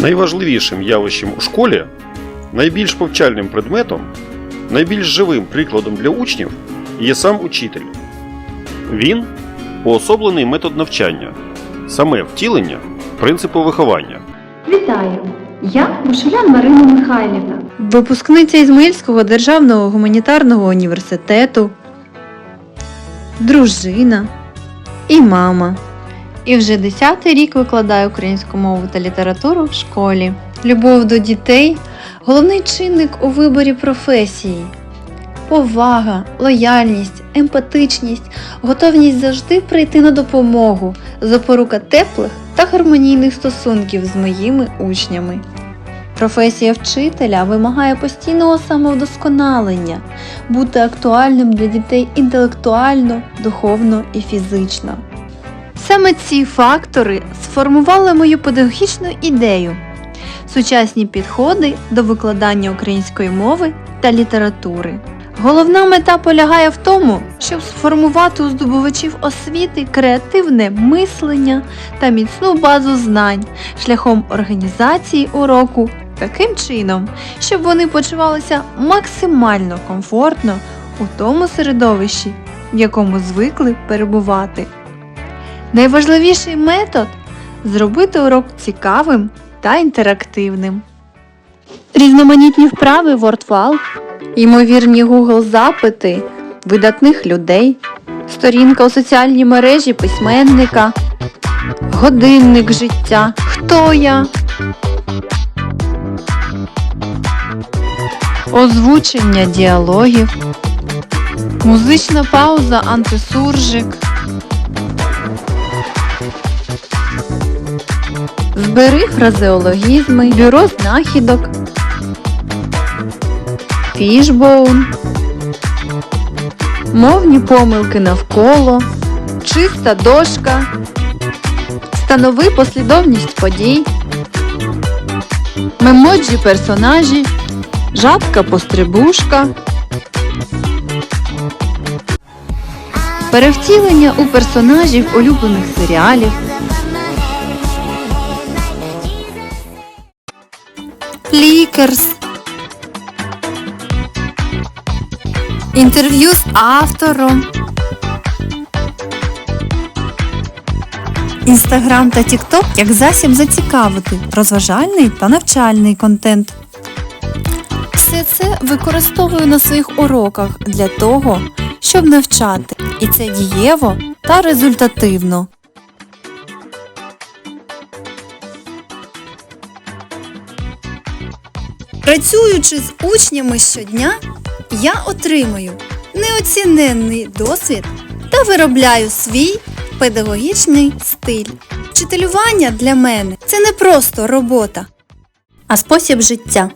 Найважливішим явищем у школі, найбільш повчальним предметом, найбільш живим прикладом для учнів є сам учитель. Він уособлений метод навчання, саме втілення принципу виховання. Вітаю! Я Мушелян Марина Михайлівна. Випускниця Ізмаїльського державного гуманітарного університету, дружина і мама. І вже 10 рік викладаю українську мову та літературу в школі. Любов до дітей головний чинник у виборі професії. Повага, лояльність, емпатичність, готовність завжди прийти на допомогу, запорука теплих та гармонійних стосунків з моїми учнями. Професія вчителя вимагає постійного самовдосконалення, бути актуальним для дітей інтелектуально, духовно і фізично. Саме ці фактори сформували мою педагогічну ідею, сучасні підходи до викладання української мови та літератури. Головна мета полягає в тому, щоб сформувати у здобувачів освіти креативне мислення та міцну базу знань шляхом організації уроку таким чином, щоб вони почувалися максимально комфортно у тому середовищі, в якому звикли перебувати. Найважливіший метод зробити урок цікавим та інтерактивним. Різноманітні вправи WordWall, ймовірні Google запити видатних людей, сторінка у соціальній мережі письменника, годинник життя. Хто я? Озвучення діалогів, музична пауза антисуржик, збери фразеологізми, бюро знахідок, фішбоун, мовні помилки навколо, чиста дошка, встанови послідовність подій, мемоджі персонажі, жабка пострибушка. Перевтілення у персонажів улюблених серіалів. Флікерс. Інтерв'ю з автором. Інстаграм та Тікток як засіб зацікавити розважальний та навчальний контент. Все це використовую на своїх уроках для того, щоб навчати. І це дієво та результативно. Працюючи з учнями щодня, я отримую неоціненний досвід та виробляю свій педагогічний стиль. Вчителювання для мене це не просто робота, а спосіб життя.